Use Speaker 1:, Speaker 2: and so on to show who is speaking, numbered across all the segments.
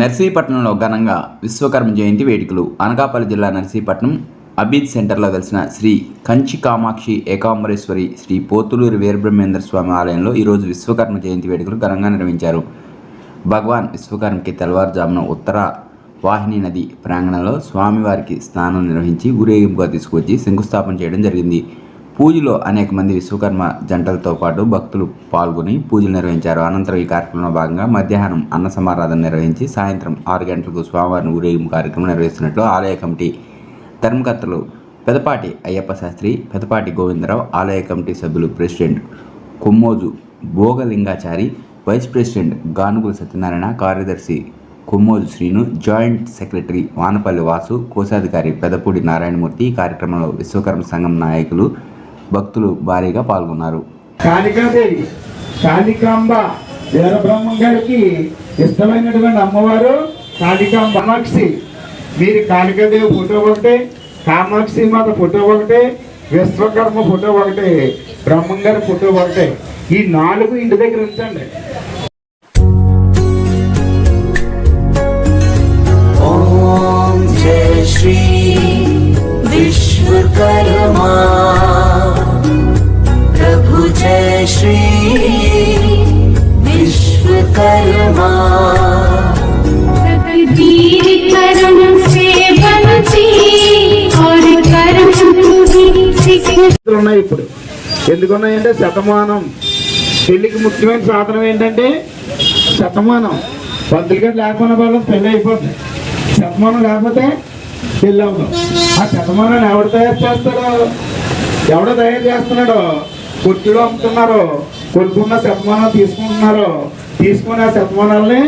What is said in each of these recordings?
Speaker 1: నర్సీపట్నంలో ఘనంగా విశ్వకర్మ జయంతి వేడుకలు. అనకాపల్లి జిల్లా నర్సీపట్నం అబీద్ సెంటర్లో వెలిసిన శ్రీ కంచి కామాక్షి ఏకాంబరేశ్వరి శ్రీ పోతులూరి వీరబ్రహ్మేంద్ర స్వామి ఆలయంలో ఈరోజు విశ్వకర్మ జయంతి వేడుకలు ఘనంగా నిర్వహించారు. భగవాన్ విశ్వకర్మకి తెల్లవారుజామున ఉత్తర వాహిని నది ప్రాంగణంలో స్వామివారికి స్నానం నిర్వహించి ఊరేగింపుగా తీసుకువచ్చి శంకుస్థాపన చేయడం జరిగింది. పూజలో అనేక మంది విశ్వకర్మ జంటలతో పాటు భక్తులు పాల్గొని పూజలు నిర్వహించారు. అనంతరం ఈ కార్యక్రమంలో భాగంగా మధ్యాహ్నం అన్న సమారాధన నిర్వహించి సాయంత్రం ఆరు గంటలకు స్వామివారిని ఊరేగింపు కార్యక్రమం నిర్వహిస్తున్నట్లు ఆలయ కమిటీ ధర్మకర్తలు పెదపాటి అయ్యప్ప శాస్త్రి పెదపాటి గోవిందరావు ఆలయ కమిటీ సభ్యులు president Kommoju Bhogalingachari vice president Ganugula Satyanarayana కార్యదర్శి కొమ్మోజు శ్రీను జాయింట్ సెక్రటరీ వానపల్లి వాసు కోశాధికారి పెదపూడి నారాయణమూర్తి ఈ కార్యక్రమంలో విశ్వకర్మ సంఘం నాయకులు భక్తులు భారీగా పాల్గొన్నారు.
Speaker 2: కాళికాదేవి కాళికాంబ వీరబ్రహ్మం గారికి ఇష్టమైనటువంటి అమ్మవారు కాళికాంబ. కామాక్షి మీరు కాళికాదేవి ఫోటో ఒకటే కామాక్షి మాత ఫోటో ఒకటే విశ్వకర్మ ఫోటో ఒకటే బ్రహ్మం గారి ఫోటో ఒకటే. ఈ నాలుగు ఇంటి దగ్గర ఉంచండి.
Speaker 3: श्री विश्वकर्मा प्रभु जय श्री विश्वकर्मा
Speaker 4: तकदीर कर्म से बनती और कर्म तुम्हें सिख
Speaker 2: ఇట్లు ఉన్నాయి ఇప్పుడు ఎందుకున్నాయంటే శతమానం పెళ్లికి ముఖ్యమైన సాధనం ఏంటంటే శతమానం పంతులు గారు లేకుండా వాళ్ళం పెళ్ళి అయిపోతుంది శతమానం లేకపోతే పెళ్ళి ఆ శతమానాన్ని ఎవడు తయారు చేస్తాడో? ఎవడో తయారు చేస్తున్నాడో? కొట్టులో అమ్ముతున్నారు. కొట్టుకున్న శతమానం తీసుకుంటున్నారు. తీసుకున్న ఆ శతమానాలని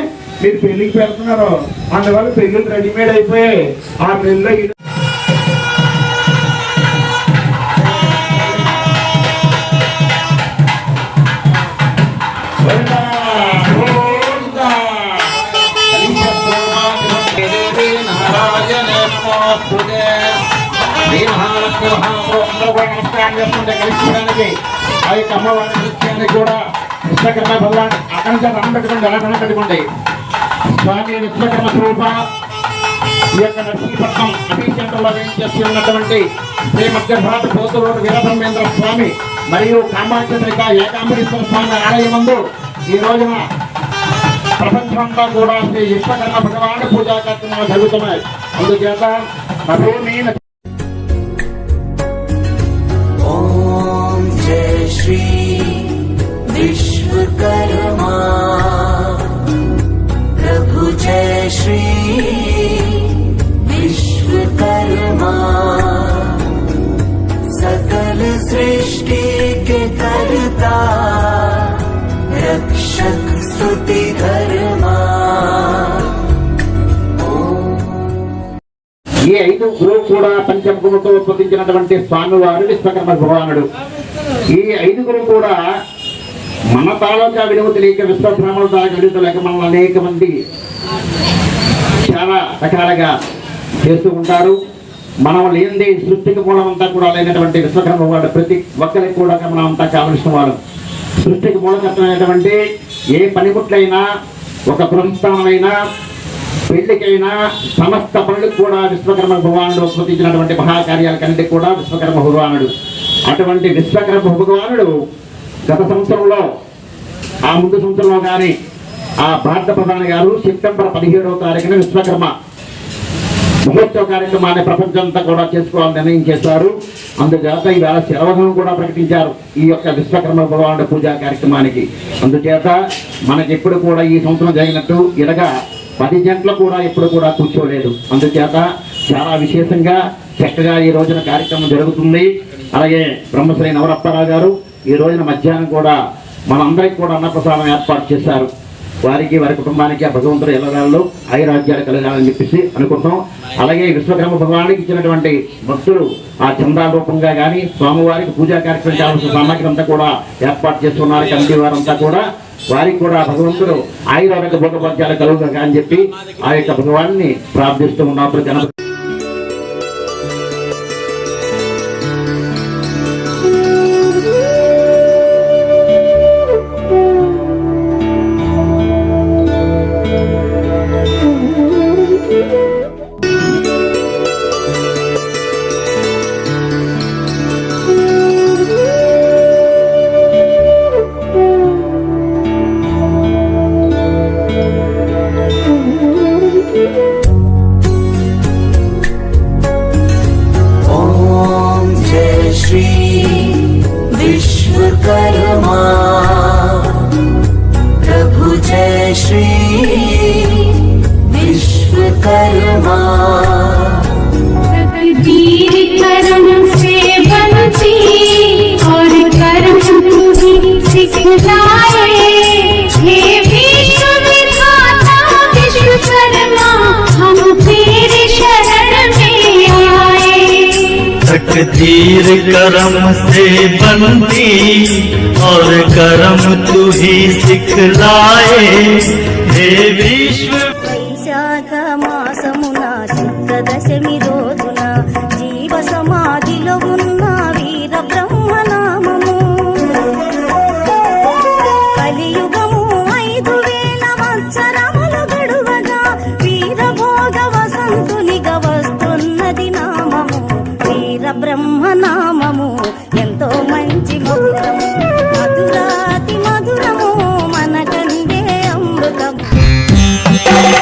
Speaker 2: మీరు పెళ్ళికి పెడుతున్నారు. అందువల్ల పెళ్ళిళ్ళు రెడీమేడ్ అయిపోయాయి. ఆ పెళ్ళిలో ఈ- కూడా విశ్వకర్మ భగవాన్ అక్కడ నుంచి దండం పెట్టుకోండి ఎలా దండం పెట్టుకోండి స్వామి విశ్వకర్మ స్వరూప ఈ యొక్క నరసింహపట్నం అభిషేకంలో చేసి ఉన్నటువంటి శ్రీ మధ్య భారత వీరబ్రహ్మేంద్ర స్వామి మరియు కామాక్షిక ఏకాంబరేశ్వర స్వామి ఆలయం ముందు ఈ రోజున ప్రపంచమంతా కూడా శ్రీ విశ్వకర్మ భగవాన్ పూజా కార్యక్రమాలు జరుగుతున్నాయి. అందుచేత భూమి
Speaker 3: विश्वकर्मा प्रभु जय श्री विश्वकर्मा सकल सृष्टि के करता रक्षक स्तुति धर्मा
Speaker 2: ఈ ఐదు గ్రూప్ కూడా పంచముఖముతో ఉత్పత్తించినటువంటి స్వామివారు విశ్వకర్మ భగవానుడు ఈ ఐదుగురు కూడా మన తాలూకా విలువ తెలియక విశ్వబ్రహ్మణ తాలూకా విలువ తెలియక మనల్ని అనేక మంది చాలా రకాలుగా చేస్తూ ఉంటారు. మనం ఏంది? సృష్టికి మూలం అంతా కూడా లేనటువంటి విశ్వకర్మ వాడు ప్రతి ఒక్కరికి కూడా మనం అంతా కావలసిన వాడు సృష్టికి మూలకత్వమైనటువంటి ఏ పనిముట్లైనా ఒక బృంస్థానమైనా పెళ్ళికైనా సమస్త పనులకు కూడా విశ్వకర్మ భగవానుడు ఉత్పత్తించినటువంటి మహాకార్యాలకన్నిటికీ కూడా విశ్వకర్మ భగవానుడు. అటువంటి విశ్వకర్మ భగవానుడు గత సంవత్సరంలో ఆ ముందు సంవత్సరంలో కానీ ఆ భారత ప్రధాని గారు సెప్టెంబర్ పదిహేడవ తారీఖున విశ్వకర్మ మహోత్సవ కార్యక్రమాన్ని ప్రపంచంతా కూడా చేసుకోవాలని నిర్ణయం చేశారు. అందుచేత ఈవేళ సెలవులను కూడా ప్రకటించారు ఈ యొక్క విశ్వకర్మ భగవానుడు పూజా కార్యక్రమానికి. అందుచేత మనకి ఎప్పుడు కూడా ఈ సంవత్సరం జరిగినట్టు ఇలాగా పది గంటలు కూడా ఎప్పుడు కూడా కూర్చోలేదు. అందుచేత చాలా విశేషంగా చక్కగా ఈ రోజున కార్యక్రమం జరుగుతుంది. అలాగే బ్రహ్మశ్రీ నవరప్పారావు గారు ఈ రోజున మధ్యాహ్నం కూడా మనందరికి కూడా అన్నప్రసాదం ఏర్పాటు చేశారు. వారికి వారి కుటుంబానికి ఆ భగవంతుడు ఐ ఐరాజ్యాలు కలగాలని చెప్పేసి అనుకుంటాం అలాగే విశ్వకర్మ భగవానికి ఇచ్చినటువంటి భక్తులు ఆ చందా రూపంగా కానీ స్వామివారికి పూజా కార్యక్రమం కావాల్సిన సామాగ్రి అంతా కూడా ఏర్పాటు చేస్తున్నారు కమిటీ వారంతా కూడా. వారికి కూడా భగవంతుడు ఆయుర్వేద భోగభాగ్యాలు కలుగుగా అని చెప్పి ఆ యొక్క భగవాన్ని ప్రార్థిస్తూ ఉన్నప్పుడు జన
Speaker 5: तकदीर करम से बनती और करम
Speaker 6: तू ही सिखलाए। हे विश्व
Speaker 3: वैशाख मासमुना शुक्ल दशमी रोज Thank you.